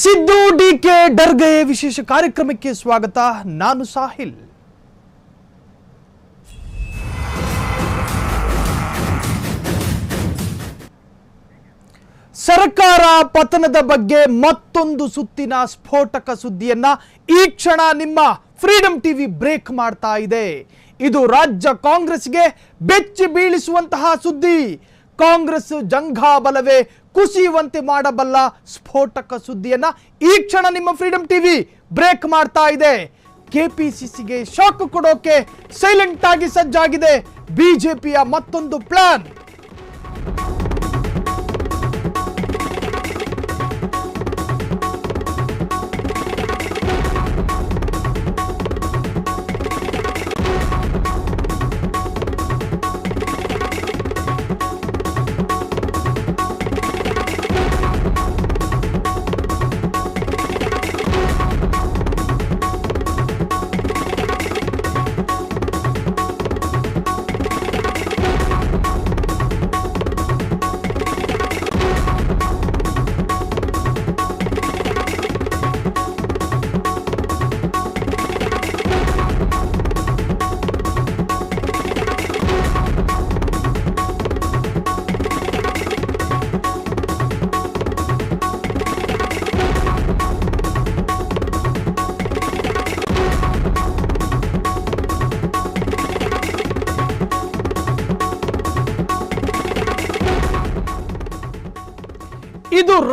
Siddu DK ಡರ್ಗೆ ವಿಶೇಷ ಕಾರ್ಯಕ್ರಮಕ್ಕೆ ಸ್ವಾಗತ. ನಾನು ಸಾಹಿಲ್. ಸರ್ಕಾರ ಪತನದ ಬಗ್ಗೆ ಮತ್ತೊಂದು ಸುತ್ತಿನ ಸ್ಫೋಟಕ ಸುದ್ದಿಯನ್ನ ಈ ಕ್ಷಣ ನಿಮ್ಮ ಫ್ರೀಡಂ ಟಿವಿ ಬ್ರೇಕ್ ಮಾಡ್ತಾ ಇದೆ. ಇದು ರಾಜ್ಯ ಕಾಂಗ್ರೆಸ್ಗೆ ಬೆಚ್ಚಿ ಬೀಳಿಸುವಂತಹ ಸುದ್ದಿ. ಕಾಂಗ್ರೆಸ್ ಜಂಘಾಬಲವೇ ಕುಸಿಯುವಂತೆ ಮಾಡಬಲ್ಲ ಸ್ಫೋಟಕ ಸುದ್ದಿಯನ್ನ ಈ ಕ್ಷಣ ನಿಮ್ಮ ಫ್ರೀಡಂ ಟಿವಿ ಬ್ರೇಕ್ ಮಾಡ್ತಾ ಇದೆ. ಕೆಪಿಸಿಸಿಗೆ ಶಾಕ್ ಕೊಡೋಕೆ ಸೈಲೆಂಟ್ ಆಗಿ ಸಜ್ಜಾಗಿದೆ. ಬಿಜೆಪಿಯ ಮತ್ತೊಂದು ಪ್ಲಾನ್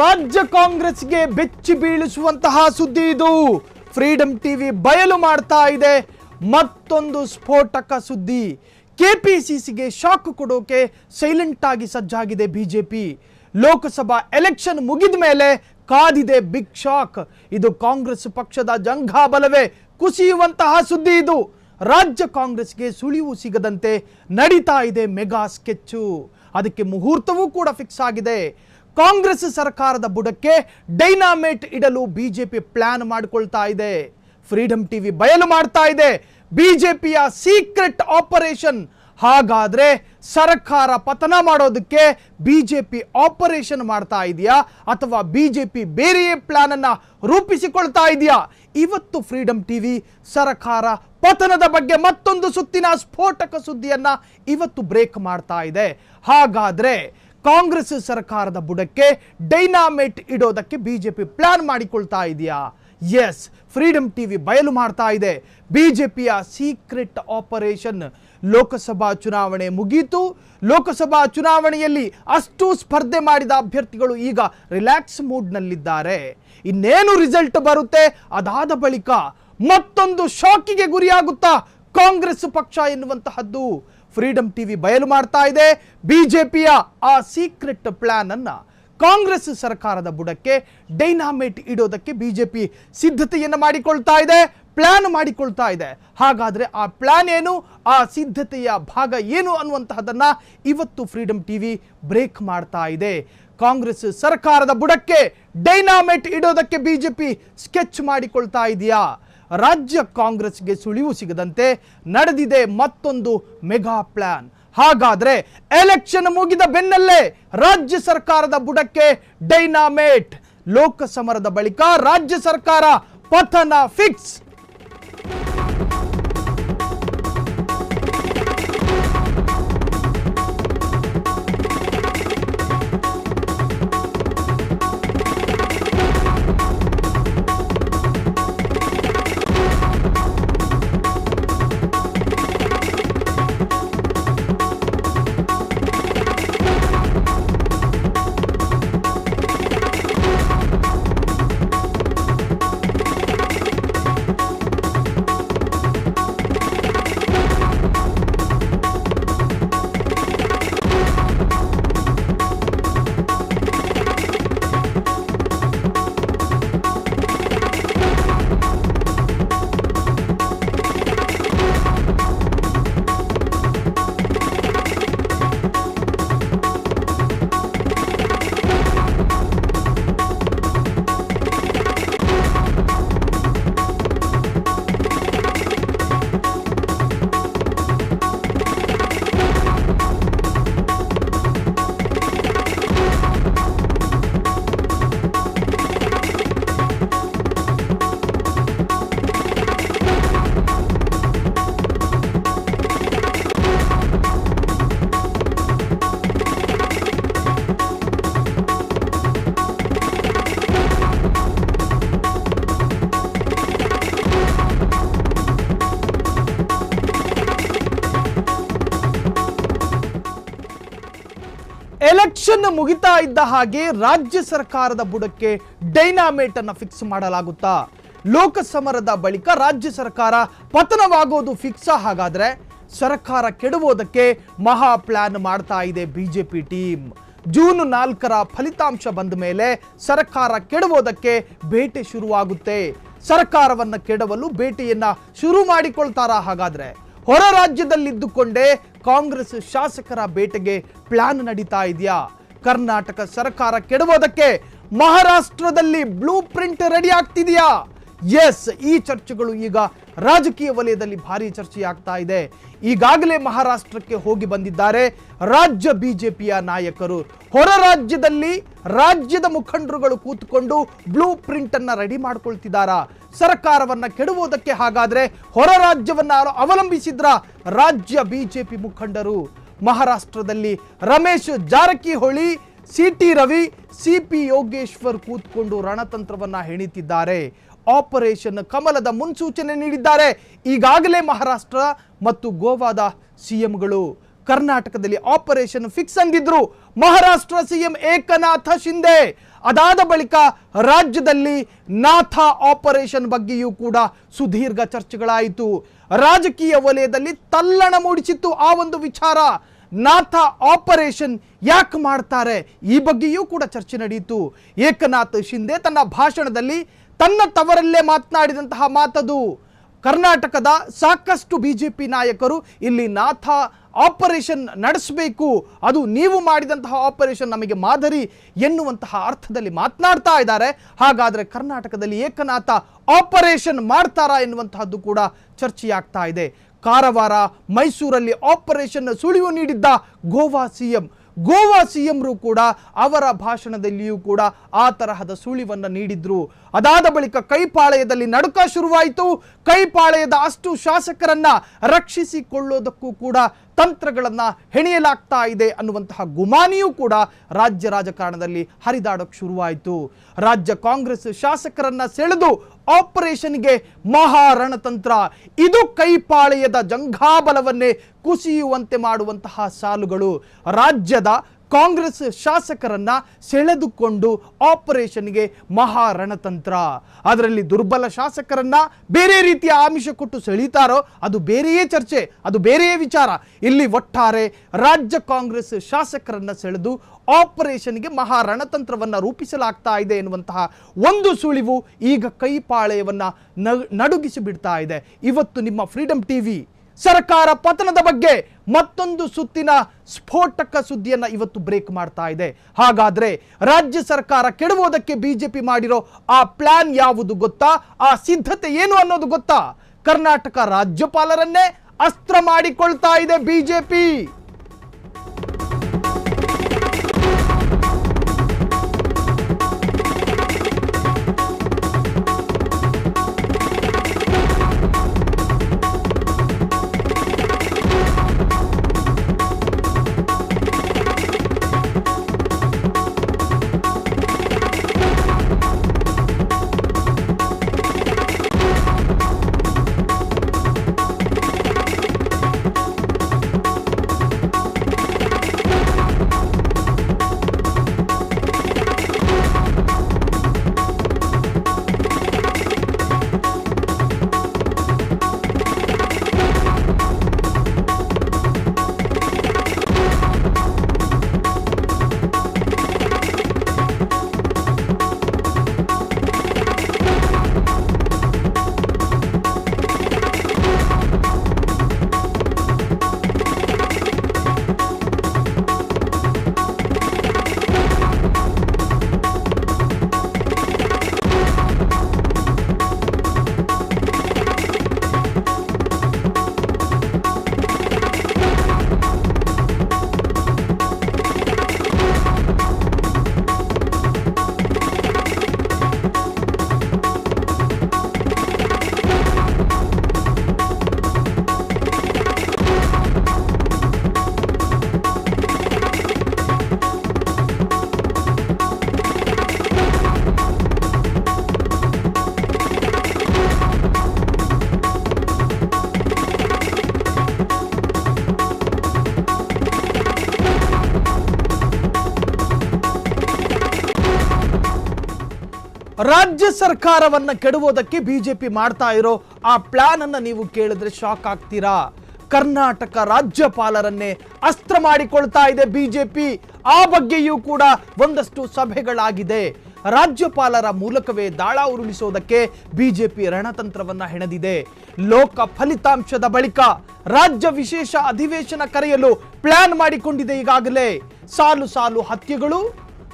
ರಾಜ್ಯ ಕಾಂಗ್ರೆಸ್ಗೆ ಬೆಚ್ಚಿ ಬೀಳಿಸುವಂತಹ ಸುದ್ದಿ ಇದು. ಫ್ರೀಡಂ ಟಿವಿ ಬಯಲು ಮಾಡ್ತಾ ಇದೆ. ಮತ್ತೊಂದು ಸ್ಫೋಟಕ ಸುದ್ದಿ. ಕೆಪಿಸಿಸಿಗೆ ಶಾಕ್ ಕೊಡೋಕೆ ಸೈಲೆಂಟ್ ಆಗಿ ಸಜ್ಜಾಗಿದೆ ಬಿಜೆಪಿ. ಲೋಕಸಭಾ ಎಲೆಕ್ಷನ್ ಮುಗಿದ ಮೇಲೆ ಕಾದಿದೆ ಬಿಗ್ ಶಾಕ್ ಇದು ಕಾಂಗ್ರೆಸ್ ಪಕ್ಷದ ಜಂಘಾಬಲವೇ ಕುಸಿಯುವಂತಹ ಸುದ್ದಿ ಇದು. ರಾಜ್ಯ ಕಾಂಗ್ರೆಸ್ಗೆ ಸುಳಿವು ಸಿಗದಂತೆ ನಡೀತಾ ಇದೆ ಮೆಗಾ ಸ್ಕೆಚ್ಚು. ಅದಕ್ಕೆ ಮುಹೂರ್ತವೂ ಕೂಡ ಫಿಕ್ಸ್ ಆಗಿದೆ. ಕಾಂಗ್ರೆಸ್ ಸರ್ಕಾರದ ಬುಡಕ್ಕೆ ಡೈನಾಮೇಟ್ ಇಡಲು ಬಿಜೆಪಿ ಪ್ಲಾನ್ ಮಾಡಿಕೊಳ್ತಾ ಇದೆ. ಫ್ರೀಡಂ ಟಿವಿ ಬಯಲು ಮಾಡ್ತಾ ಇದೆ. ಬಿಜೆಪಿಯ ಸೀಕ್ರೆಟ್ ಆಪರೇಷನ್. ಹಾಗಾದ್ರೆ ಸರ್ಕಾರ ಪತನ ಮಾಡೋದಕ್ಕೆ ಬಿಜೆಪಿ ಆಪರೇಷನ್ ಮಾಡ್ತಾ ಇದೆಯಾ? ಅಥವಾ ಬಿಜೆಪಿ ಬೇರೆಯೇ ಪ್ಲಾನ್ ಅನ್ನ ರೂಪಿಸಿಕೊಳ್ತಾ ಇದೆಯಾ? ಇವತ್ತು ಫ್ರೀಡಂ ಟಿವಿ ಸರ್ಕಾರ ಪತನದ ಬಗ್ಗೆ ಮತ್ತೊಂದು ಸುತ್ತಿನ ಸ್ಫೋಟಕ ಸುದ್ದಿಯನ್ನ ಇವತ್ತು ಬ್ರೇಕ್ ಮಾಡ್ತಾ ಇದೆ. ಹಾಗಾದ್ರೆ ಕಾಂಗ್ರೆಸ್ ಸರ್ಕಾರದ ಬುಡಕ್ಕೆ ಡೈನಾಮೇಟ್ ಇಡೋದಕ್ಕೆ ಬಿಜೆಪಿ ಪ್ಲಾನ್ ಮಾಡಿಕೊಳ್ತಾ ಇದೆಯಾ? ಎಸ್ ಫ್ರೀಡಂ ಟಿವಿ ಬಯಲು ಮಾಡ್ತಾ ಇದೆ. ಬಿಜೆಪಿಯ ಸೀಕ್ರೆಟ್ ಆಪರೇಷನ್ ಲೋಕಸಭಾ ಚುನಾವಣೆ ಮುಗೀತು. ಲೋಕಸಭಾ ಚುನಾವಣೆಯಲ್ಲಿ ಅಷ್ಟು ಸ್ಪರ್ಧೆ ಮಾಡಿದ ಅಭ್ಯರ್ಥಿಗಳು ಈಗ ರಿಲ್ಯಾಕ್ಸ್ ಮೂಡ್ನಲ್ಲಿದ್ದಾರೆ ಇನ್ನೇನು ರಿಸಲ್ಟ್ ಬರುತ್ತೆ? ಅದಾದ ಬಳಿಕ ಮತ್ತೊಂದು ಶಾಕಿಗೆ ಗುರಿಯಾಗುತ್ತಾ ಕಾಂಗ್ರೆಸ್ ಪಕ್ಷ ಎನ್ನುವಂತಹದ್ದು. ಫ್ರೀಡಂ ಟಿವಿ ಬಯಲು ಮಾಡ್ತಾ ಇದೆ. ಬಿಜೆಪಿಯ ಆ ಸೀಕ್ರೆಟ್ ಪ್ಲಾನ್ ಅನ್ನ ಕಾಂಗ್ರೆಸ್ ಸರ್ಕಾರದ ಬುಡಕ್ಕೆ ಡೈನಾಮೇಟ್ ಇಡೋದಕ್ಕೆ ಬಿಜೆಪಿ ಸಿದ್ಧತೆಯನ್ನು ಮಾಡಿಕೊಳ್ತಾ ಇದೆ, ಪ್ಲಾನ್ ಮಾಡಿಕೊಳ್ತಾ ಇದೆ. ಹಾಗಾದ್ರೆ ಆ ಪ್ಲಾನ್ ಏನು, ಆ ಸಿದ್ಧತೆಯ ಭಾಗ ಏನು ಅನ್ನುವಂತಹದನ್ನ ಇವತ್ತು ಫ್ರೀಡಂ ಟಿವಿ ಬ್ರೇಕ್ ಮಾಡ್ತಾ ಇದೆ. ಕಾಂಗ್ರೆಸ್ ಸರ್ಕಾರದ ಬುಡಕ್ಕೆ ಡೈನಾಮೇಟ್ ಇಡೋದಕ್ಕೆ ಬಿಜೆಪಿ ಸ್ಕೆಚ್ ಮಾಡಿಕೊಳ್ತಾ ಇದೆಯಾ? ರಾಜ್ಯ ಕಾಂಗ್ರೆಸ್ಗೆ ಸುಳಿವು ಸಿಗದಂತೆ ನಡೆದಿದೆ ಮತ್ತೊಂದು ಮೆಗಾ ಪ್ಲಾನ್. ಹಾಗಾದ್ರೆ ಎಲೆಕ್ಷನ್ ಮುಗಿದ ಬೆನ್ನಲ್ಲೇ ರಾಜ್ಯ ಸರ್ಕಾರದ ಬುಡಕ್ಕೆ ಡೈನಾಮೇಟ್. ಲೋಕಸಮರದ ಬಳಿಕ ರಾಜ್ಯ ಸರ್ಕಾರ ಪಥನ ಫಿಕ್ಸ್. ಎಲೆಕ್ಷನ್ ಮುಗಿತಾ ಇದ್ದ ಹಾಗೆ ರಾಜ್ಯ ಸರ್ಕಾರದ ಬುಡಕ್ಕೆ ಡೈನಾಮೇಟ್ ಅನ್ನು ಫಿಕ್ಸ್ ಮಾಡಲಾಗುತ್ತಾ? ಲೋಕಸಮರದ ಬಳಿಕ ರಾಜ್ಯ ಸರ್ಕಾರ ಪತನವಾಗೋದು ಫಿಕ್ಸ್ ಹಾಗಾದ್ರೆ ಸರ್ಕಾರ ಕೆಡುವುದಕ್ಕೆ ಮಹಾ ಪ್ಲಾನ್ ಮಾಡ್ತಾ ಇದೆ ಬಿಜೆಪಿ ಟೀಮ್ ಜೂನ್ ನಾಲ್ಕರ ಫಲಿತಾಂಶ ಬಂದ ಮೇಲೆ ಸರ್ಕಾರ ಕೆಡುವುದಕ್ಕೆ ಬೇಟೆ ಶುರುವಾಗುತ್ತೆ. ಸರ್ಕಾರವನ್ನ ಕೆಡವಲು ಬೇಟೆಯನ್ನ ಶುರು ಮಾಡಿಕೊಳ್ತಾರಾ? ಹಾಗಾದ್ರೆ ಹೊರ ರಾಜ್ಯದಲ್ಲಿದ್ದುಕೊಂಡೇ ಕಾಂಗ್ರೆಸ್ ಶಾಸಕರ ಬೇಟೆಗೆ ಪ್ಲಾನ್ ನಡೀತಾ ಇದೆಯಾ? ಕರ್ನಾಟಕ ಸರ್ಕಾರ ಕೆಡುವುದಕ್ಕೆ ಮಹಾರಾಷ್ಟ್ರದಲ್ಲಿ ಬ್ಲೂ ಪ್ರಿಂಟ್ ರೆಡಿ ಆಗ್ತಿದೆಯಾ? ಎಸ್ ಈ ಚರ್ಚೆಗಳು ಈಗ ರಾಜಕೀಯ ವಲಯದಲ್ಲಿ ಭಾರಿ ಚರ್ಚೆಯಾಗ್ತಾ ಇದೆ. ಈಗಾಗಲೇ ಮಹಾರಾಷ್ಟ್ರಕ್ಕೆ ಹೋಗಿ ಬಂದಿದ್ದಾರೆ ರಾಜ್ಯ ಬಿಜೆಪಿಯ ನಾಯಕರು. ಹೊರ ರಾಜ್ಯದಲ್ಲಿ ರಾಜ್ಯದ ಮುಖಂಡರುಗಳು ಕೂತ್ಕೊಂಡು ಬ್ಲೂ ಪ್ರಿಂಟ್ ಅನ್ನ ರೆಡಿ ಮಾಡ್ಕೊಳ್ತಿದ್ದಾರಾ? ಸರ್ಕಾರವನ್ನ ಕೆಡುವುದಕ್ಕೆ ಹಾಗಾದ್ರೆ ಹೊರ ರಾಜ್ಯವನ್ನ ಅವಲಂಬಿಸಿದ್ರ ರಾಜ್ಯ ಬಿಜೆಪಿ ಮುಖಂಡರು? ಮಹಾರಾಷ್ಟ್ರದಲ್ಲಿ Ramesh Jarkiholi, C T Ravi, C P Yogeshwar ಕೂತ್ಕೊಂಡು ರಣತಂತ್ರವನ್ನ ಹೆಣಿತಿದ್ದಾರೆ. ಆಪರೇಷನ್ ಕಮಲದ ಮುನ್ಸೂಚನೆ ನೀಡಿದ್ದಾರೆ. ಈಗಾಗಲೇ ಮಹಾರಾಷ್ಟ್ರ ಮತ್ತು ಗೋವಾದ ಸಿಎಂಗಳು ಕರ್ನಾಟಕದಲ್ಲಿ ಆಪರೇಷನ್ ಫಿಕ್ಸ್ ಅಂದಿದ್ರು. ಮಹಾರಾಷ್ಟ್ರ ಸಿಎಂ ಏಕನಾಥ ಶಿಂದೆ ಅದಾದ ಬಳಿಕ ರಾಜ್ಯದಲ್ಲಿ ನಾಥ ಆಪರೇಷನ್ ಬಗ್ಗೆಯೂ ಕೂಡ ಸುದೀರ್ಘ ಚರ್ಚೆಗಳಾಯಿತು. ರಾಜಕೀಯ ವಲಯದಲ್ಲಿ ತಲ್ಲಣ ಮೂಡಿಸಿತ್ತು ಆ ಒಂದು ವಿಚಾರ. ನಾಥ ಆಪರೇಷನ್ ಯಾಕೆ ಮಾಡ್ತಾರೆ? ಈ ಬಗ್ಗೆಯೂ ಕೂಡ ಚರ್ಚೆ ನಡೆಯಿತು ಏಕನಾಥ್ ಶಿಂದೆ ತನ್ನ ಭಾಷಣದಲ್ಲಿ ತನ್ನ ತವರಲ್ಲೇ ಮಾತನಾಡಿದಂತಹ ಮಾತದು ಕರ್ನಾಟಕದ ಸಾಕಷ್ಟು ಬಿ ಜೆ ಪಿ ನಾಯಕರು ಇಲ್ಲಿ ನಾಥ ಆಪರೇಷನ್ ನಡೆಸಬೇಕು, ಅದು ನೀವು ಮಾಡಿದಂತಹ ಆಪರೇಷನ್ ನಮಗೆ ಮಾದರಿ ಎನ್ನುವಂತಹ ಅರ್ಥದಲ್ಲಿ ಮಾತನಾಡ್ತಾ ಇದ್ದಾರೆ. ಹಾಗಾದರೆ ಕರ್ನಾಟಕದಲ್ಲಿ ಏಕನಾಥ ಆಪರೇಷನ್ ಮಾಡ್ತಾರಾ ಎನ್ನುವಂತಹದ್ದು ಕೂಡ ಚರ್ಚೆಯಾಗ್ತಾ ಇದೆ. ಕಾರವಾರ ಮೈಸೂರಲ್ಲಿ ಆಪರೇಷನ್ ಸುಳಿವು ನೀಡಿದ್ದ ಗೋವಾ ಸಿಎಂ ಗೋವಾ ಸಿಎಂರು ಕೂಡ ಅವರ ಭಾಷಣದಲ್ಲಿಯೂ ಕೂಡ ಆ ತರಹದ ಸುಳಿವನ್ನು ನೀಡಿದ್ರು. ಅದಾದ ಬಳಿಕ ಕೈಪಾಳೆಯದಲ್ಲಿ ನಡುಕ ಶುರುವಾಯಿತು. ಕೈಪಾಳೆಯದ ಅಷ್ಟು ಶಾಸಕರನ್ನ ರಕ್ಷಿಸಿಕೊಳ್ಳೋದಕ್ಕೂ ಕೂಡ ತಂತ್ರಗಳನ್ನ ಹೆಣೆಯಲಾಗ್ತಾ ಇದೆ ಅನ್ನುವಂತಹ ಗುಮಾನಿಯೂ ಕೂಡ ರಾಜ್ಯ ರಾಜಕಾರಣದಲ್ಲಿ ಹರಿದಾಡೋಕ್ಕೆ ಶುರುವಾಯಿತು. ರಾಜ್ಯ ಕಾಂಗ್ರೆಸ್ ಶಾಸಕರನ್ನ ಸೆಳೆದು ಆಪರೇಷನ್ಗೆ ಮಹಾರಣತಂತ್ರ. ಇದು ಕೈಪಾಳೆಯದ ಜಂಘಾಬಲವನ್ನೇ ಕುಸಿಯುವಂತೆ ಮಾಡುವಂತಹ ಸಾಲುಗಳು. ರಾಜ್ಯದ ಕಾಂಗ್ರೆಸ್ ಶಾಸಕರನ್ನ ಸೆಳೆದುಕೊಂಡು ಆಪರೇಷನ್ಗೆ ಮಹಾರಣತಂತ್ರ. ಅದರಲ್ಲಿ ದುರ್ಬಲ ಶಾಸಕರನ್ನ ಬೇರೆ ರೀತಿಯ ಆಮಿಷ ಕೊಟ್ಟು ಸೆಳೀತಾರೋ ಅದು ಬೇರೆಯೇ ಚರ್ಚೆ, ಅದು ಬೇರೆಯೇ ವಿಚಾರ. ಇಲ್ಲಿ ಒಟ್ಟಾರೆ ರಾಜ್ಯ ಕಾಂಗ್ರೆಸ್ ಶಾಸಕರನ್ನ ಸೆಳೆದು ಆಪರೇಷನ್ಗೆ ಮಹಾರಣತಂತ್ರವನ್ನ ರೂಪಿಸಲಾಗ್ತಾ ಇದೆ ಎನ್ನುವಂತಹ ಒಂದು ಸುಳಿವು ಈಗ ಕೈಪಾಳೆಯವನ್ನು ನಡುಗಿಸಿ ಬಿಡ್ತಾ ಇದೆ. ಇವತ್ತು ನಿಮ್ಮ ಫ್ರೀಡಮ್ ಟಿವಿ ಸರ್ಕಾರ ಪತನದ ಬಗ್ಗೆ ಮತ್ತೊಂದು ಸುತ್ತಿನ ಸ್ಫೋಟಕ ಸುದ್ದಿಯನ್ನು ಇವತ್ತು ಬ್ರೇಕ್ ಮಾಡ್ತಾ ಇದೆ. ಹಾಗಾದ್ರೆ ರಾಜ್ಯ ಸರ್ಕಾರ ಕೆಡುವುದಕ್ಕೆ ಬಿಜೆಪಿ ಮಾಡಿರೋ ಆ ಪ್ಲಾನ್ ಯಾವುದು ಗೊತ್ತಾ? ಆ ಸಿದ್ಧತೆ ಏನು ಅನ್ನೋದು ಗೊತ್ತಾ? ಕರ್ನಾಟಕ ರಾಜ್ಯಪಾಲರನ್ನೇ ಅಸ್ತ್ರ ಮಾಡಿಕೊಳ್ತಾ ಇದೆ ಬಿಜೆಪಿ ರಾಜ್ಯ ಸರ್ಕಾರವನ್ನ ಕೆಡುವುದಕ್ಕೆ ಬಿಜೆಪಿ ಮಾಡ್ತಾ ಇರೋ ಆ ಪ್ಲಾನ್ ಅನ್ನ ನೀವು ಕೇಳಿದ್ರೆ ಶಾಕ್ ಆಗ್ತೀರಾ? ಕರ್ನಾಟಕ ರಾಜ್ಯಪಾಲರನ್ನೇ ಅಸ್ತ್ರ ಮಾಡಿಕೊಳ್ತಾ ಇದೆ ಬಿಜೆಪಿ. ಆ ಬಗ್ಗೆಯೂ ಕೂಡ ಒಂದಷ್ಟು ಸಭೆಗಳಾಗಿದೆ. ರಾಜ್ಯಪಾಲರ ಮೂಲಕವೇ ದಾಳ ಉರುಳಿಸೋದಕ್ಕೆ ಬಿಜೆಪಿ ರಣತಂತ್ರವನ್ನ ಹೆಣೆದಿದೆ. ಲೋಕ ಫಲಿತಾಂಶದ ಬಳಿಕ ರಾಜ್ಯ ವಿಶೇಷ ಅಧಿವೇಶನ ಕರೆಯಲು ಪ್ಲಾನ್ ಮಾಡಿಕೊಂಡಿದೆ ಈಗಾಗಲೇ. ಸಾಲು ಸಾಲು ಹತ್ಯೆಗಳು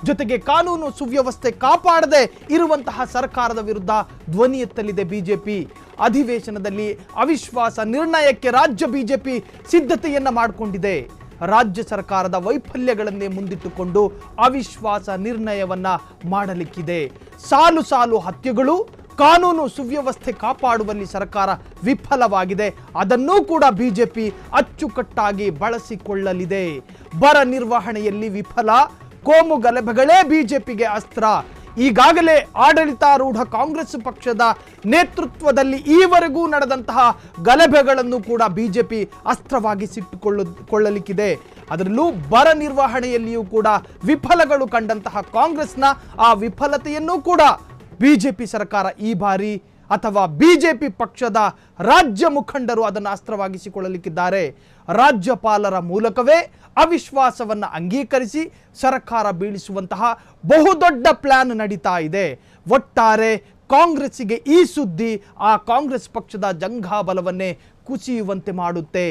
ಜೊತೆಗೆ ಕಾನೂನು ಸುವ್ಯವಸ್ಥೆ ಕಾಪಾಡದೆ ಇರುವಂತಹ ಸರ್ಕಾರದ ವಿರುದ್ಧ ಧ್ವನಿ ಎತ್ತಲಿದೆ ಬಿಜೆಪಿ. ಅಧಿವೇಶನದಲ್ಲಿ ಅವಿಶ್ವಾಸ ನಿರ್ಣಯಕ್ಕೆ ರಾಜ್ಯ ಬಿಜೆಪಿ ಸಿದ್ಧತೆಯನ್ನ ಮಾಡಿಕೊಂಡಿದೆ. ರಾಜ್ಯ ಸರ್ಕಾರದ ವೈಫಲ್ಯಗಳನ್ನೇ ಮುಂದಿಟ್ಟುಕೊಂಡು ಅವಿಶ್ವಾಸ ನಿರ್ಣಯವನ್ನ ಮಾಡಲಿಕ್ಕಿದೆ. ಸಾಲು ಸಾಲು ಹತ್ಯೆಗಳು, ಕಾನೂನು ಸುವ್ಯವಸ್ಥೆ ಕಾಪಾಡುವಲ್ಲಿ ಸರ್ಕಾರ ವಿಫಲವಾಗಿದೆ. ಅದನ್ನೂ ಕೂಡ ಬಿಜೆಪಿ ಅಚ್ಚುಕಟ್ಟಾಗಿ ಬಳಸಿಕೊಳ್ಳಲಿದೆ. ಬರ ನಿರ್ವಹಣೆಯಲ್ಲಿ ವಿಫಲ ಕೋಮು ಗಲಭೆಗಳೇ ಬಿಜೆಪಿಗೆ ಅಸ್ತ್ರ. ಈಗಾಗಲೇ ಆಡಳಿತಾರೂಢ ಕಾಂಗ್ರೆಸ್ ಪಕ್ಷದ ನೇತೃತ್ವದಲ್ಲಿ ಈವರೆಗೂ ನಡೆದಂತಹ ಗಲಭೆಗಳನ್ನು ಕೂಡ ಬಿಜೆಪಿ ಅಸ್ತ್ರವಾಗಿ ಸಿಟ್ಟುಕೊಳ್ಳ, ಕೊಳ್ಳಲಿಕ್ಕಿದೆ. ಅದರಲ್ಲೂ ಬರ ನಿರ್ವಹಣೆಯಲ್ಲಿಯೂ ಕೂಡ ವಿಫಲಗಳು ಕಂಡಂತಹ ಕಾಂಗ್ರೆಸ್ನ ಆ ವಿಫಲತೆಯನ್ನೂ ಕೂಡ ಬಿಜೆಪಿ ಸರ್ಕಾರ ಈ ಬಾರಿ ಅಥವಾ ಬಿಜೆಪಿ ಪಕ್ಷದ ರಾಜ್ಯ ಮುಖಂಡರು ಅದನ್ನು ಅಸ್ತ್ರವಾಗಿಸಿಕೊಳ್ಳಲಿಕ್ಕಿದ್ದಾರೆ. ರಾಜ್ಯಪಾಲರ ಮೂಲಕವೇ ಅವಿಶ್ವಾಸವನ್ನು ಅಂಗೀಕರಿಸಿ ಸರ್ಕಾರ ಬೀಳಿಸುವಂತಹ ಬಹುದೊಡ್ಡ ಪ್ಲಾನ್ ನಡೀತಾ ಇದೆ. ಒಟ್ಟಾರೆ ಕಾಂಗ್ರೆಸ್ಸಿಗೆ ಈ ಸುದ್ದಿ ಆ ಕಾಂಗ್ರೆಸ್ ಪಕ್ಷದ ಜಂಘಾಬಲವನ್ನೇ ಕುಸಿಯುವಂತೆ ಮಾಡುತ್ತೆ.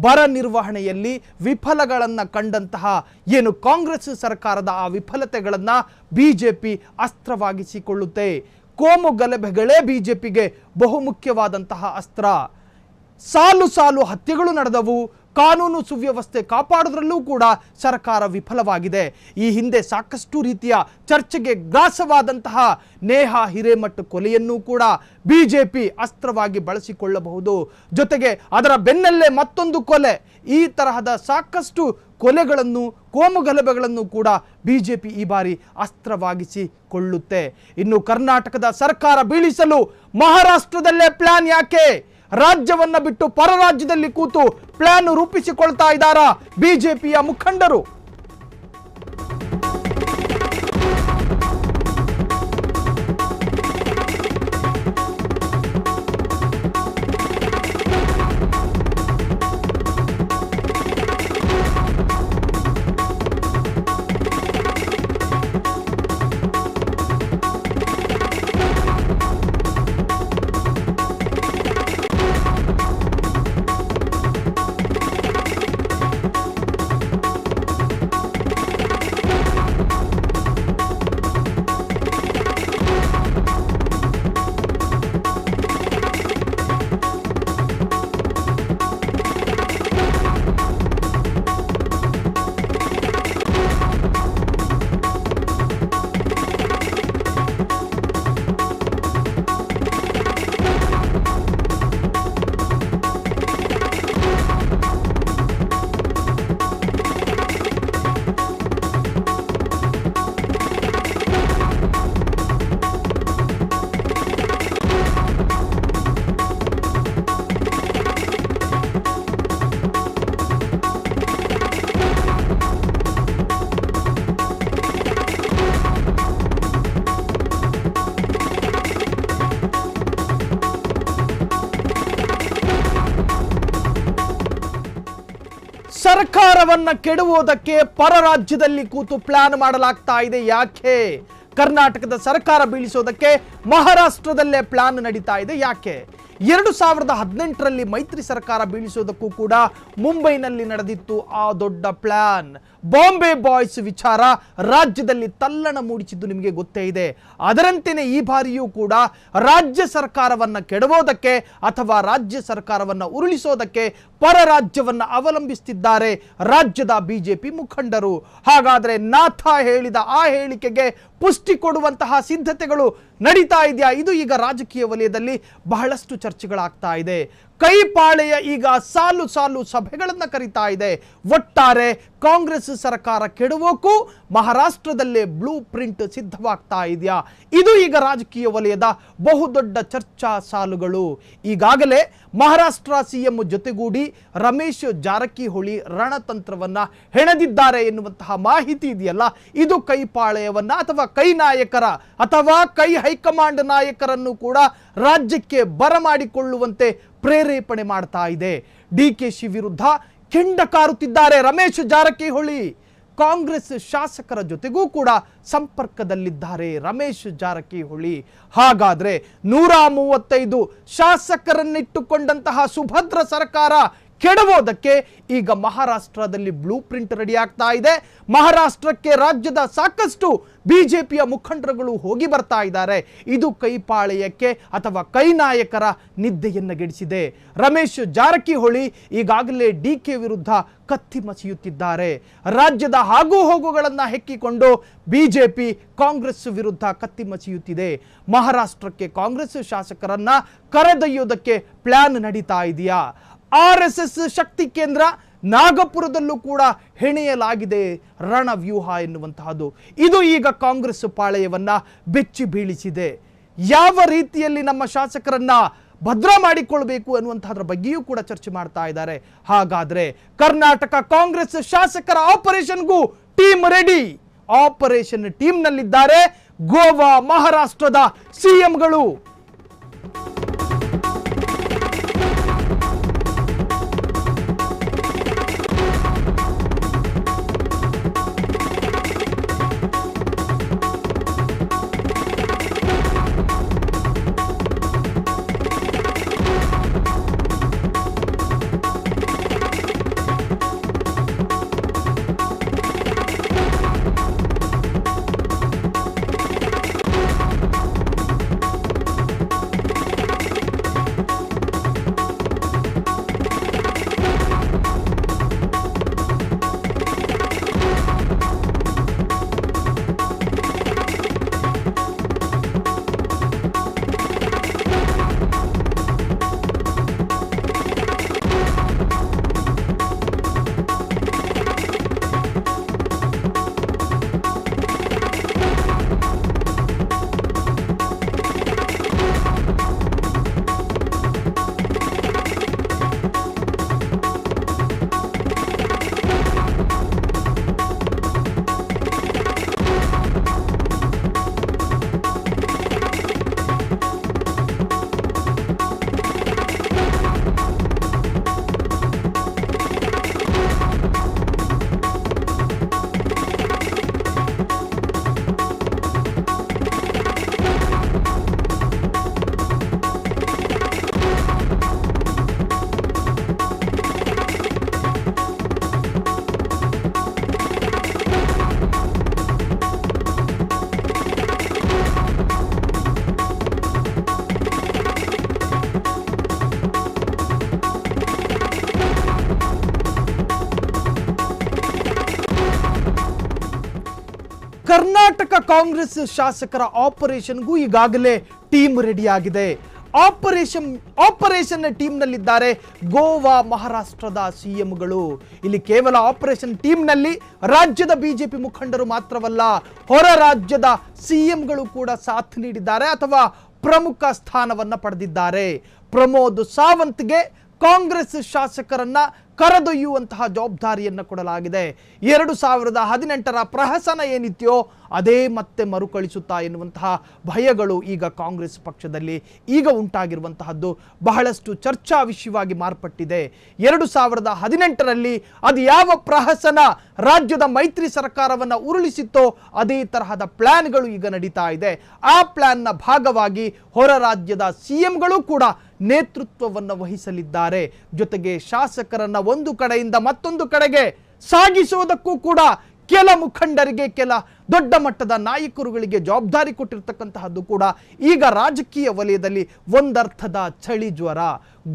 ಬರ ನಿರ್ವಹಣೆಯಲ್ಲಿ ವಿಫಲಗಳನ್ನು ಕಂಡಂತಹ ಏನು ಕಾಂಗ್ರೆಸ್ ಸರ್ಕಾರದ ಆ ವಿಫಲತೆಗಳನ್ನು ಬಿಜೆಪಿ ಅಸ್ತ್ರವಾಗಿಸಿಕೊಳ್ಳುತ್ತೆ. ಕೋಮು ಗಲಭೆಗಳೇ ಬಿಜೆಪಿಗೆ ಬಹುಮುಖ್ಯವಾದಂತಹ ಅಸ್ತ್ರ. ಸಾಲು ಸಾಲು ಹತ್ಯೆಗಳು ನಡೆದವು. ಕಾನೂನು ಸುವ್ಯವಸ್ಥೆ ಕಾಪಾಡೋದ್ರಲ್ಲೂ ಕೂಡ ಸರ್ಕಾರ ವಿಫಲವಾಗಿದೆ. ಈ ಹಿಂದೆ ಸಾಕಷ್ಟು ರೀತಿಯ ಚರ್ಚೆಗೆ ಗ್ರಾಸವಾದಂತಹ ನೇಹ ಹಿರೇಮಠ ಕೊಲೆಯನ್ನೂ ಕೂಡ ಬಿಜೆಪಿ ಅಸ್ತ್ರವಾಗಿ ಬಳಸಿಕೊಳ್ಳಬಹುದು. ಜೊತೆಗೆ ಅದರ ಬೆನ್ನಲ್ಲೇ ಮತ್ತೊಂದು ಕೊಲೆ. ಈ ತರಹದ ಸಾಕಷ್ಟು ಕೊಲೆಗಳನ್ನು ಕೋಮುಗಲಭೆಗಳನ್ನು ಕೂಡ ಬಿ ಕೂಡ ಪಿ ಈ ಬಾರಿ ಅಸ್ತ್ರವಾಗಿಸಿಕೊಳ್ಳುತ್ತೆ. ಇನ್ನು ಕರ್ನಾಟಕದ ಸರ್ಕಾರ ಬೀಳಿಸಲು ಮಹಾರಾಷ್ಟ್ರದಲ್ಲೇ ಪ್ಲಾನ್ ಯಾಕೆ? ರಾಜ್ಯವನ್ನು ಬಿಟ್ಟು ಪರರಾಜ್ಯದಲ್ಲಿ ಕೂತು ಪ್ಲಾನ್ ರೂಪಿಸಿಕೊಳ್ತಾ ಇದ್ದಾರಾ ಬಿಜೆಪಿಯ ಮುಖಂಡರು? ಸರ್ಕಾರವನ್ನ ಕೆಡುವುದಕ್ಕೆ ಪರ ರಾಜ್ಯದಲ್ಲಿ ಕೂತು ಪ್ಲಾನ್ ಮಾಡಲಾಗ್ತಾ ಇದೆ. ಯಾಕೆ? ಕರ್ನಾಟಕದ ಸರ್ಕಾರ ಬೀಳಿಸೋದಕ್ಕೆ ಮಹಾರಾಷ್ಟ್ರದಲ್ಲೇ ಪ್ಲಾನ್ ನಡೀತಾ ಇದೆ. ಯಾಕೆ? ಎರಡು ಸಾವಿರದ ಹದಿನೆಂಟರಲ್ಲಿ ಮೈತ್ರಿ ಸರ್ಕಾರ ಬೀಳಿಸೋದಕ್ಕೂ ಕೂಡ ಮುಂಬೈನಲ್ಲಿ ನಡೆದಿತ್ತು ಆ ದೊಡ್ಡ ಪ್ಲಾನ್ ಬಾಂಬೆ ಬಾಯ್ಸ್ ವಿಚಾರ ರಾಜ್ಯದಲ್ಲಿ ತಲ್ಲಣ ಮೂಡಿಸಿದ್ದು ನಿಮಗೆ ಗೊತ್ತೇ ಇದೆ. ಅದರಂತೆಯೇ ಈ ಬಾರಿಯೂ ಕೂಡ ರಾಜ್ಯ ಸರ್ಕಾರವನ್ನು ಕೆಡವೋದಕ್ಕೆ ಅಥವಾ ರಾಜ್ಯ ಸರ್ಕಾರವನ್ನು ಉರುಳಿಸೋದಕ್ಕೆ ಪರ ರಾಜ್ಯವನ್ನು ಅವಲಂಬಿಸುತ್ತಿದ್ದಾರೆ ರಾಜ್ಯದ ಬಿಜೆಪಿ ಮುಖಂಡರು. ಹಾಗಾದರೆ ನಾಥ ಹೇಳಿದ ಆ ಹೇಳಿಕೆಗೆ ಪುಷ್ಟಿ ಕೊಡುವಂತಹ ಸಿದ್ಧತೆಗಳು ನಡೀತಾ ಇದೆಯಾ? ಇದು ಈಗ ರಾಜಕೀಯ ವಲಯದಲ್ಲಿ ಬಹಳಷ್ಟು ಚರ್ಚೆಗಳಾಗ್ತಾ ಇದೆ. ಕೈಪಾಳೆಯ ಈಗ ಸಾಲು ಸಾಲು ಸಭೆಗಳನ್ನು ಕರೀತಾ ಇದೆ. ಒಟ್ಟಾರೆ ಕಾಂಗ್ರೆಸ್ ಸರ್ಕಾರ ಕೆಡುವೋಕು ಮಹಾರಾಷ್ಟ್ರದಲ್ಲೇ ಬ್ಲೂ ಪ್ರಿಂಟ್ ಸಿದ್ಧವಾಗ್ತಾ ಇದೆಯಾ. ಇದು ಈಗ ರಾಜಕೀಯ ವಲಯದ ಬಹುದೊಡ್ಡ ಚರ್ಚಾ ಸಾಲುಗಳು. ಈಗಾಗಲೇ ಮಹಾರಾಷ್ಟ್ರ ಸಿಎಂ ಜೊತೆಗೂಡಿ ರಮೇಶ್ ಜಾರಕಿಹೊಳಿ ರಣತಂತ್ರವನ್ನ ಹೆಣೆದಿದ್ದಾರೆ ಎನ್ನುವಂತಹ ಮಾಹಿತಿ ಇದೆಯಲ್ಲ? ಇದು ಕೈಪಾಳೆಯವನ್ನ ಅಥವಾ ಕೈ ನಾಯಕರ ಅಥವಾ ಕೈ ಹೈಕಮಾಂಡ್ ನಾಯಕರನ್ನು ಕೂಡ ರಾಜ್ಯಕ್ಕೆ ಬರಮಾಡಿಕೊಳ್ಳುವಂತೆ ಪ್ರೇರೇಪಣೆ ಮಾಡ್ತಾ ಇದೆ. ಡಿ ಕೆ ಶಿ ವಿರುದ್ಧ ಕೆಂಡ ಕಾರುತ್ತಿದ್ದಾರೆ ರಮೇಶ್ ಜಾರಕಿಹೊಳಿ. ಕಾಂಗ್ರೆಸ್ ಶಾಸಕರ ಜೊತೆಗೂ ಕೂಡ ಸಂಪರ್ಕದಲ್ಲಿದ್ದಾರೆ ರಮೇಶ್ ಜಾರಕಿಹೊಳಿ. ಹಾಗಾದ್ರೆ ನೂರ ಮೂವತ್ತೈದು ಶಾಸಕರನ್ನಿಟ್ಟುಕೊಂಡಂತಹ ಸುಭದ್ರ ಸರ್ಕಾರ ಕೆಡವೋದಕ್ಕೆ ಈಗ ಮಹಾರಾಷ್ಟ್ರದಲ್ಲಿ ಬ್ಲೂ ಪ್ರಿಂಟ್ ರೆಡಿ ಆಗ್ತಾ ಇದೆ. ಮಹಾರಾಷ್ಟ್ರಕ್ಕೆ ರಾಜ್ಯದ ಸಾಕಷ್ಟು ಬಿಜೆಪಿಯ ಮುಖಂಡರುಗಳು ಹೋಗಿ ಬರ್ತಾ ಇದ್ದಾರೆ. ಇದು ಕೈಪಾಳೆಯಕ್ಕೆ ಅಥವಾ ಕೈ ನಾಯಕರ ನಿದ್ದೆಯನ್ನು ಗೆಡಿಸಿದೆ. ರಮೇಶ್ ಜಾರಕಿಹೊಳಿ ಈಗಾಗಲೇ ಡಿ ಕೆ ವಿರುದ್ಧ ಕತ್ತಿ ಮಸಿಯುತ್ತಿದ್ದಾರೆ. ರಾಜ್ಯದ ಹಾಗೂ ಹೋಗುಗಳನ್ನು ಹೆಕ್ಕಿಕೊಂಡು ಬಿಜೆಪಿ ಕಾಂಗ್ರೆಸ್ ವಿರುದ್ಧ ಕತ್ತಿ ಮಸಿಯುತ್ತಿದೆ. ಮಹಾರಾಷ್ಟ್ರಕ್ಕೆ ಕಾಂಗ್ರೆಸ್ ಶಾಸಕರನ್ನ ಕರೆದೊಯ್ಯೋದಕ್ಕೆ ಪ್ಲಾನ್ ನಡೀತಾ ಇದೆಯಾ? ಆರ್ ಎಸ್ ಎಸ್ ಶಕ್ತಿ ಕೇಂದ್ರ ನಾಗಪುರದಲ್ಲೂ ಕೂಡ ಹೆಣೆಯಲಾಗಿದೆ ರಣವ್ಯೂಹ ಎನ್ನುವಂತಹದ್ದು. ಇದು ಈಗ ಕಾಂಗ್ರೆಸ್ ಪಾಳೆಯವನ್ನ ಬೆಚ್ಚಿ ಬೀಳಿಸಿದೆ. ಯಾವ ರೀತಿಯಲ್ಲಿ ನಮ್ಮ ಶಾಸಕರನ್ನ ಭದ್ರ ಮಾಡಿಕೊಳ್ಬೇಕು ಅನ್ನುವಂಥದ್ರ ಬಗ್ಗೆಯೂ ಕೂಡ ಚರ್ಚೆ ಮಾಡ್ತಾ ಇದ್ದಾರೆ. ಹಾಗಾದ್ರೆ ಕರ್ನಾಟಕ ಕಾಂಗ್ರೆಸ್ ಶಾಸಕರ ಆಪರೇಷನ್ಗೂ ಟೀಮ್ ರೆಡಿ. ಆಪರೇಷನ್ ಟೀಮ್ನಲ್ಲಿದ್ದಾರೆ ಗೋವಾ ಮಹಾರಾಷ್ಟ್ರದ ಸಿಎಂಗಳು. ಕರ್ನಾಟಕ ಕಾಂಗ್ರೆಸ್ ಶಾಸಕರ ಆಪರೇಷನ್ಗೂ ಈಗಾಗಲೇ ಟೀಮ್ ರೆಡಿ ಆಗಿದೆ ಆಪರೇಷನ್ ಆಪರೇಷನ್ ಟೀಮ್ನಲ್ಲಿದ್ದಾರೆ ಗೋವಾ ಮಹಾರಾಷ್ಟ್ರದ ಸಿಎಂಗಳು. ಇಲ್ಲಿ ಕೇವಲ ಆಪರೇಷನ್ ಟೀಮ್ನಲ್ಲಿ ರಾಜ್ಯದ ಬಿಜೆಪಿ ಮುಖಂಡರು ಮಾತ್ರವಲ್ಲ, ಹೊರ ರಾಜ್ಯದ ಸಿಎಂಗಳು ಕೂಡ ಸಾಥ್ ನೀಡಿದ್ದಾರೆ ಅಥವಾ ಪ್ರಮುಖ ಸ್ಥಾನವನ್ನ ಪಡೆದಿದ್ದಾರೆ. ಪ್ರಮೋದ್ ಸಾವಂತ್ಗೆ ಕಾಂಗ್ರೆಸ್ ಶಾಸಕರನ್ನ ಕರೆದೊಯ್ಯುವಂತಹ ಜವಾಬ್ದಾರಿಯನ್ನು ಕೊಡಲಾಗಿದೆ. ಎರಡು ಸಾವಿರದ ಹದಿನೆಂಟರ ಪ್ರಹಸನ ಏನಿತ್ಯೋ ಅದೇ ಮತ್ತೆ ಮರುಕಳಿಸುತ್ತಾ ಎನ್ನುವಂತಹ ಭಯಗಳು ಈಗ ಕಾಂಗ್ರೆಸ್ ಪಕ್ಷದಲ್ಲಿ ಈಗ ಉಂಟಾಗಿರುವಂತಹದ್ದು. ಬಹಳಷ್ಟು ಚರ್ಚಾ ವಿಷಯವಾಗಿ ಮಾರ್ಪಟ್ಟಿದೆ. ಎರಡು ಸಾವಿರದ ಹದಿನೆಂಟರಲ್ಲಿ ಅದು ಯಾವ ಪ್ರಹಸನ ರಾಜ್ಯದ ಮೈತ್ರಿ ಸರ್ಕಾರವನ್ನು ಉರುಳಿಸಿತ್ತೋ ಅದೇ ತರಹದ ಪ್ಲ್ಯಾನ್ಗಳು ಈಗ ನಡೀತಾ ಇದೆ. ಆ ಪ್ಲ್ಯಾನ್ನ ಭಾಗವಾಗಿ ಹೊರ ರಾಜ್ಯದ ಸಿಎಂಗಳು ಕೂಡ ನೇತೃತ್ವವನ್ನು ವಹಿಸಲಿದ್ದಾರೆ. ಜೊತೆಗೆ ಶಾಸಕರನ್ನ ಒಂದು ಕಡೆಯಿಂದ ಮತ್ತೊಂದು ಕಡೆಗೆ ಸಾಗಿಸುವುದಕ್ಕೂ ಕೂಡ ಕೆಲ ಮುಖಂಡರಿಗೆ, ಕೆಲ ದೊಡ್ಡ ಮಟ್ಟದ ನಾಯಕರುಗಳಿಗೆ ಜವಾಬ್ದಾರಿ ಕೊಟ್ಟಿರ್ತಕ್ಕಂತಹದ್ದು ಕೂಡ ಈಗ ರಾಜಕೀಯ ವಲಯದಲ್ಲಿ ಒಂದರ್ಥದ ಚಳಿ ಜ್ವರ.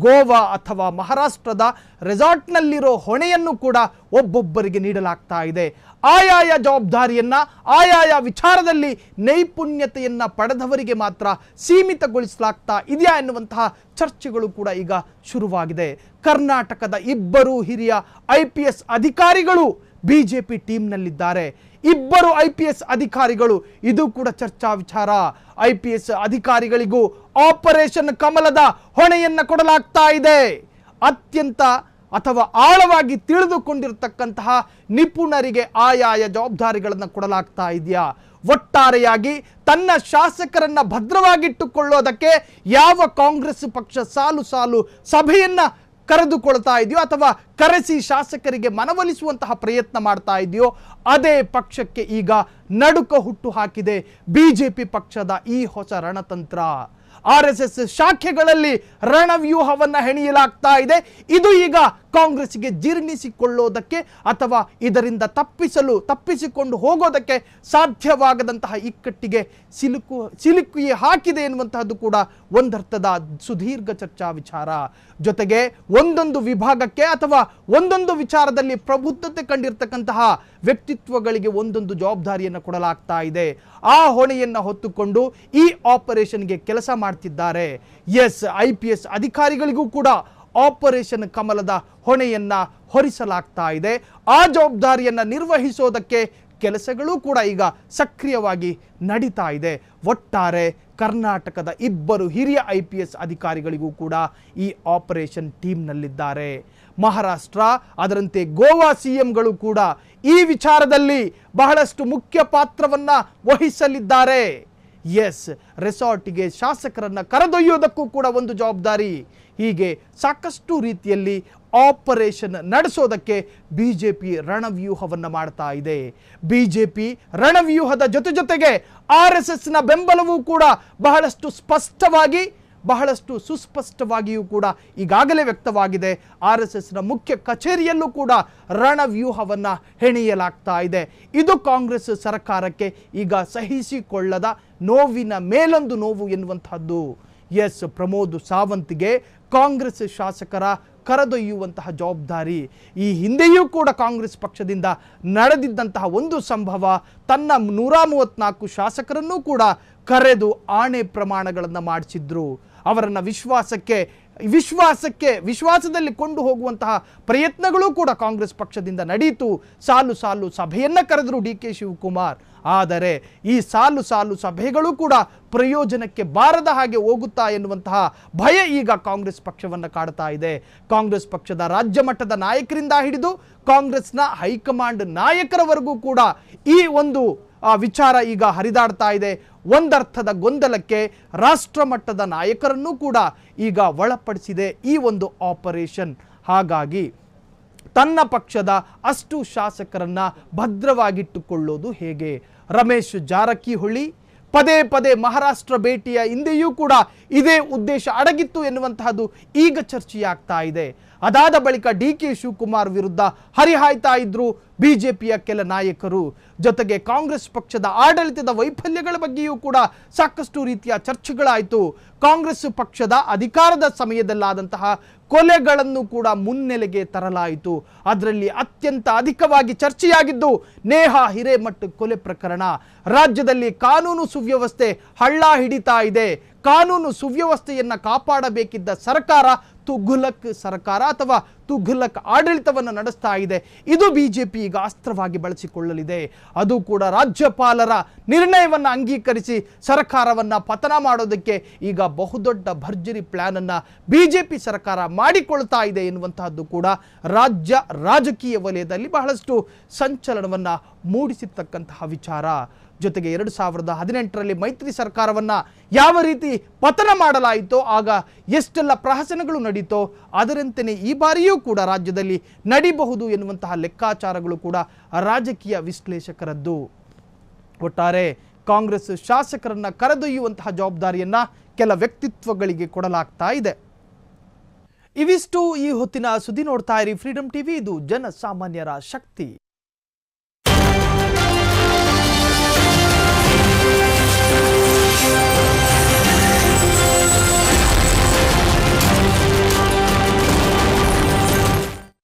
ಗೋವಾ ಅಥವಾ ಮಹಾರಾಷ್ಟ್ರದ ರೆಸಾರ್ಟ್ನಲ್ಲಿರೋ ಹೊಣೆಯನ್ನು ಕೂಡ ಒಬ್ಬೊಬ್ಬರಿಗೆ ನೀಡಲಾಗ್ತಾ ಇದೆ. ಆಯಾಯ ಜವಾಬ್ದಾರಿಯನ್ನ, ಆಯಾಯ ವಿಚಾರದಲ್ಲಿ ನೈಪುಣ್ಯತೆಯನ್ನು ಪಡೆದವರಿಗೆ ಮಾತ್ರ ಸೀಮಿತಗೊಳಿಸಲಾಗ್ತಾ ಇದೆಯಾ ಎನ್ನುವಂತಹ ಚರ್ಚೆಗಳು ಕೂಡ ಈಗ ಶುರುವಾಗಿದೆ. ಕರ್ನಾಟಕದ ಇಬ್ಬರು ಹಿರಿಯ ಐ ಪಿ ಎಸ್ ಅಧಿಕಾರಿಗಳು ಪಿ ಟೀಮ್ನಲ್ಲಿದ್ದಾರೆ. ಇಬ್ಬರು ಐ ಪಿ ಎಸ್ ಅಧಿಕಾರಿಗಳು, ಇದು ಕೂಡ ಚರ್ಚಾ ವಿಚಾರ. ಐ ಪಿ ಎಸ್ ಅಧಿಕಾರಿಗಳಿಗೂ ಆಪರೇಷನ್ ಕಮಲದ ಹೊಣೆಯನ್ನ ಕೊಡಲಾಗ್ತಾ ಇದೆ. ಅತ್ಯಂತ ಅಥವಾ ಆಳವಾಗಿ ತಿಳಿದುಕೊಂಡಿರತಕ್ಕಂತಹ ನಿಪುಣರಿಗೆ ಆಯಾಯ ಜವಾಬ್ದಾರಿಗಳನ್ನು ಕೊಡಲಾಗ್ತಾ ಇದೆಯಾ? ಒಟ್ಟಾರೆಯಾಗಿ ತನ್ನ ಶಾಸಕರನ್ನು ಭದ್ರವಾಗಿಟ್ಟುಕೊಳ್ಳೋದಕ್ಕೆ ಯಾವ ಕಾಂಗ್ರೆಸ್ ಪಕ್ಷ ಸಾಲು ಸಾಲು ಸಭೆಯನ್ನ ಕರೆದುಕೊಳ್ತಾ ಇದೆಯೋ ಅಥವಾ ಕರೆಸಿ ಶಾಸಕರಿಗೆ ಮನವೊಲಿಸುವಂತಹ ಪ್ರಯತ್ನ ಮಾಡ್ತಾ ಇದೆಯೋ, ಅದೇ ಪಕ್ಷಕ್ಕೆ ಈಗ ನಡುಕ ಹುಟ್ಟು ಹಾಕಿದೆ. ಬಿಜೆಪಿ ಪಕ್ಷದ ಈ ಹೊಸ ರಣತಂತ್ರ. ಆರ್ ಎಸ್ ಎಸ್ ಶಾಖೆಗಳಲ್ಲಿ ರಣವ್ಯೂಹವನ್ನು ಹೆಣೆಯಲಾಗ್ತಾ ಇದೆ. ಇದು ಈಗ ಕಾಂಗ್ರೆಸ್ಗೆ ಜೀರ್ಣಿಸಿಕೊಳ್ಳೋದಕ್ಕೆ ಅಥವಾ ಇದರಿಂದ ತಪ್ಪಿಸಲು, ತಪ್ಪಿಸಿಕೊಂಡು ಹೋಗೋದಕ್ಕೆ ಸಾಧ್ಯವಾಗದಂತಹ ಇಕ್ಕಟ್ಟಿಗೆ ಸಿಲುಕು ಸಿಲುಕಿ ಹಾಕಿದೆ ಎನ್ನುವಂತಹದ್ದು ಕೂಡ ಒಂದರ್ಥದ ಸುದೀರ್ಘ ಚರ್ಚಾ ವಿಚಾರ. ಜೊತೆಗೆ ಒಂದೊಂದು ವಿಭಾಗಕ್ಕೆ ಅಥವಾ ಒಂದೊಂದು ವಿಚಾರದಲ್ಲಿ ಪ್ರಬುದ್ಧತೆ ಕಂಡಿರ್ತಕ್ಕಂತಹ ವ್ಯಕ್ತಿತ್ವಗಳಿಗೆ ಒಂದೊಂದು ಜವಾಬ್ದಾರಿಯನ್ನು ಕೊಡಲಾಗ್ತಾ ಇದೆ. ಆ ಹೊಣೆಯನ್ನು ಹೊತ್ತುಕೊಂಡು ಈ ಆಪರೇಷನ್ಗೆ ಕೆಲಸ ಮಾಡ್ತಿದ್ದಾರೆ. ಎಸ್, ಐ ಪಿ ಎಸ್ ಅಧಿಕಾರಿಗಳಿಗೂ ಕೂಡ ಆಪರೇಷನ್ ಕಮಲದ ಹೊಣೆಯನ್ನ ಹೊರಿಸಲಾಗ್ತಾ ಇದೆ. ಆ ಜವಾಬ್ದಾರಿಯನ್ನು ನಿರ್ವಹಿಸೋದಕ್ಕೆ ಕೆಲಸಗಳು ಕೂಡ ಈಗ ಸಕ್ರಿಯವಾಗಿ ನಡೀತಾ ಇದೆ. ಒಟ್ಟಾರೆ ಕರ್ನಾಟಕದ ಇಬ್ಬರು ಹಿರಿಯ ಐ ಪಿ ಎಸ್ ಅಧಿಕಾರಿಗಳಿಗೂ ಕೂಡ ಈ ಆಪರೇಷನ್ ಟೀಮ್ನಲ್ಲಿದ್ದಾರೆ. ಮಹಾರಾಷ್ಟ್ರ, ಅದರಂತೆ ಗೋವಾ ಸಿ ಎಂಗಳು ಕೂಡ ಈ ವಿಚಾರದಲ್ಲಿ ಬಹಳಷ್ಟು ಮುಖ್ಯ ಪಾತ್ರವನ್ನು ವಹಿಸಲಿದ್ದಾರೆ. ಎಸ್, ರೆಸಾರ್ಟ್ಗೆ ಶಾಸಕರನ್ನು ಕರೆದೊಯ್ಯೋದಕ್ಕೂ ಕೂಡ ಒಂದು ಜವಾಬ್ದಾರಿ. ಹೀಗೆ ಸಾಕಷ್ಟು ರೀತಿಯಲ್ಲಿ ಆಪರೇಷನ್ ನಡೆಸೋದಕ್ಕೆ ಬಿ ಜೆ ಪಿ ರಣವ್ಯೂಹವನ್ನು ಮಾಡ್ತಾ ಇದೆ. ಬಿ ಜೆ ಪಿ ರಣವ್ಯೂಹದ ಜೊತೆ ಜೊತೆಗೆ ಆರ್ ಎಸ್ ಎಸ್ನ ಬೆಂಬಲವೂ ಕೂಡ ಬಹಳಷ್ಟು ಸ್ಪಷ್ಟವಾಗಿ ಬಹಳಷ್ಟು ಸುಸ್ಪಷ್ಟವಾಗಿಯೂ ಕೂಡ ಈಗಾಗಲೇ ವ್ಯಕ್ತವಾಗಿದೆ. ಆರ್ ಎಸ್ ಎಸ್ನ ಮುಖ್ಯ ಕಚೇರಿಯಲ್ಲೂ ಕೂಡ ರಣವ್ಯೂಹವನ್ನು ಹೆಣೆಯಲಾಗ್ತಾ ಇದೆ. ಇದು ಕಾಂಗ್ರೆಸ್ ಸರ್ಕಾರಕ್ಕೆ ಈಗ ಸಹಿಸಿಕೊಳ್ಳದ ನೋವಿನ ಮೇಲೊಂದು ನೋವು ಎನ್ನುವಂತಹದ್ದು ಎಸ್ ಪ್ರಮೋದ್ ಸಾವಂತ್ಗೆ ಕಾಂಗ್ರೆಸ್ ಶಾಸಕರ ಕರೆದೊಯ್ಯುವಂತಹ ಜವಾಬ್ದಾರಿ. ಈ ಹಿಂದೆಯೂ ಕೂಡ ಕಾಂಗ್ರೆಸ್ ಪಕ್ಷದಿಂದ ನಡೆದಿದ್ದಂತಹ ಒಂದು ಸಂಭವ ತನ್ನ ನೂರ ಮೂವತ್ನಾಲ್ಕು ಶಾಸಕರನ್ನೂ ಕೂಡ ಕರೆದು ಆಣೆ ಪ್ರಮಾಣಗಳನ್ನು ಮಾಡಿಸಿದ್ರು. ಅವರನ್ನು ವಿಶ್ವಾಸಕ್ಕೆ ವಿಶ್ವಾಸಕ್ಕೆ, ವಿಶ್ವಾಸದಲ್ಲಿ ಕೊಂಡು ಹೋಗುವಂತಹ ಪ್ರಯತ್ನಗಳು ಕೂಡ ಕಾಂಗ್ರೆಸ್ ಪಕ್ಷದಿಂದ ನಡೆಯಿತು ಸಾಲು ಸಾಲು ಸಭೆಯನ್ನು ಕರೆದರು ಡಿ ಕೆ ಶಿವಕುಮಾರ್. ಆದರೆ ಈ ಸಾಲು ಸಾಲು ಸಭೆಗಳು ಕೂಡ ಪ್ರಯೋಜನಕ್ಕೆ ಬಾರದ ಹಾಗೆ ಹೋಗುತ್ತಾ ಎನ್ನುವಂತಹ ಭಯ ಈಗ ಕಾಂಗ್ರೆಸ್ ಪಕ್ಷವನ್ನು ಕಾಡ್ತಾ ಇದೆ. ಕಾಂಗ್ರೆಸ್ ಪಕ್ಷದ ರಾಜ್ಯ ಮಟ್ಟದ ನಾಯಕರಿಂದ ಹಿಡಿದು ಕಾಂಗ್ರೆಸ್ನ ಹೈಕಮಾಂಡ್ ನಾಯಕರವರೆಗೂ ಕೂಡ ಈ ಒಂದು ವಿಚಾರ ಈಗ ಹರಿದಾಡ್ತಾ ಇದೆ. ಒಂದರ್ಥದ ಗೊಂದಲಕ್ಕೆ ರಾಷ್ಟ್ರ ಮಟ್ಟದ ನಾಯಕರನ್ನೂ ಕೂಡ ಈಗ ಒಳಪಡಿಸಿದೆ ಈ ಒಂದು ಆಪರೇಷನ್. ಹಾಗಾಗಿ ತನ್ನ ಪಕ್ಷದ ಅಷ್ಟು ಶಾಸಕರನ್ನು ಭದ್ರವಾಗಿಟ್ಟುಕೊಳ್ಳೋದು ಹೇಗೆ? ರಮೇಶ್ ಜಾರಕಿಹೊಳಿ ಪದೇ ಪದೇ ಮಹಾರಾಷ್ಟ್ರ ಭೇಟಿಯ ಹಿಂದೆಯೂ ಕೂಡ ಇದೇ ಉದ್ದೇಶ ಅಡಗಿತ್ತು ಎನ್ನುವಂತಹದ್ದು ಈಗ ಚರ್ಚೆಯಾಗ್ತಾ ಇದೆ. ಅದಾದ ಬಳಿಕ ಡಿ ಕೆ ಶಿವಕುಮಾರ್ ವಿರುದ್ಧ ಹರಿಹಾಯ್ತಾ ಇದ್ರು. ಬಿಜೆಪಿಯ ಕೆಲ ನಾಯಕರು, ಜೊತೆಗೆ ಕಾಂಗ್ರೆಸ್ ಪಕ್ಷದ ಆಡಳಿತದ ವೈಫಲ್ಯಗಳ ಬಗ್ಗೆಯೂ ಕೂಡ ಸಾಕಷ್ಟು ರೀತಿಯ ಚರ್ಚೆಗಳಾಯಿತು. ಕಾಂಗ್ರೆಸ್ ಪಕ್ಷದ ಅಧಿಕಾರದ ಸಮಯದಲ್ಲಾದಂತಹ ಕೊಲೆಗಳನ್ನು ಕೂಡ ಮುನ್ನೆಲೆಗೆ ತರಲಾಯಿತು. ಅದರಲ್ಲಿ ಅತ್ಯಂತ ಅಧಿಕವಾಗಿ ಚರ್ಚೆಯಾಗಿದ್ದು ನೇಹಾ ಹಿರೇಮಠ್ ಕೊಲೆ ಪ್ರಕರಣ. ರಾಜ್ಯದಲ್ಲಿ ಕಾನೂನು ಸುವ್ಯವಸ್ಥೆ ಹಳ್ಳ ಹಿಡಿತಾ ಇದೆ. ಕಾನೂನು ಸುವ್ಯವಸ್ಥೆಯನ್ನ ಕಾಪಾಡಬೇಕಿದ್ದ ಸರ್ಕಾರ ತುಘುಲಕ್ ಸರ್ಕಾರ ಅಥವಾ ತುಘಲಕ್ ಆಡಳಿತವನ್ನು ನಡೆಸ್ತಾ ಇದೆ. ಇದು ಬಿಜೆಪಿ ಈಗ ಅಸ್ತ್ರವಾಗಿ ಬಳಸಿಕೊಳ್ಳಲಿದೆ. ಅದು ಕೂಡ ರಾಜ್ಯಪಾಲರ ನಿರ್ಣಯವನ್ನು ಅಂಗೀಕರಿಸಿ ಸರ್ಕಾರವನ್ನ ಪತನ ಮಾಡೋದಕ್ಕೆ ಈಗ ಬಹುದೊಡ್ಡ ಭರ್ಜರಿ ಪ್ಲಾನ್ ಜೆ ಬಿಜೆಪಿ ಸರ್ಕಾರ ಮಾಡಿಕೊಳ್ತಾ ಇದೆ ಎನ್ನುವಂತಹದ್ದು ಕೂಡ ರಾಜ್ಯ ರಾಜಕೀಯ ವಲಯದಲ್ಲಿ ಬಹಳಷ್ಟು ಸಂಚಲನವನ್ನ ಮೂಡಿಸಿರ್ತಕ್ಕಂತಹ ವಿಚಾರ. ಜೊತೆಗೆ ಎರಡು ಸಾವಿರದ ಹದಿನೆಂಟರಲ್ಲಿ ಮೈತ್ರಿ ಸರ್ಕಾರವನ್ನು ಯಾವ ರೀತಿ ಪತನ ಮಾಡಲಾಯಿತೋ ಆಗ ಎಷ್ಟೆಲ್ಲ ಪ್ರಹಸನಗಳು ನಡೀತೋ ಅದರಂತೆಯೇ ಈ ಬಾರಿಯೂ ಕೂಡ ರಾಜ್ಯದಲ್ಲಿ ನಡೀಬಹುದು ಎನ್ನುವಂತಹ ಲೆಕ್ಕಾಚಾರಗಳು ಕೂಡ ರಾಜಕೀಯ ವಿಶ್ಲೇಷಕರದ್ದು. ಒಟ್ಟಾರೆ ಕಾಂಗ್ರೆಸ್ ಶಾಸಕರನ್ನು ಕರೆದೊಯ್ಯುವಂತಹ ಜವಾಬ್ದಾರಿಯನ್ನು ಕೆಲ ವ್ಯಕ್ತಿತ್ವಗಳಿಗೆ ಕೊಡಲಾಗ್ತಾ ಇದೆ. ಇವಿಷ್ಟು ಈ ಹೊತ್ತಿನ ಸುದ್ದಿ ನೋಡ್ತಾ ಇರಿ ಫ್ರೀಡಂ ಟಿವಿ ಇದು ಜನಸಾಮಾನ್ಯರ ಶಕ್ತಿ.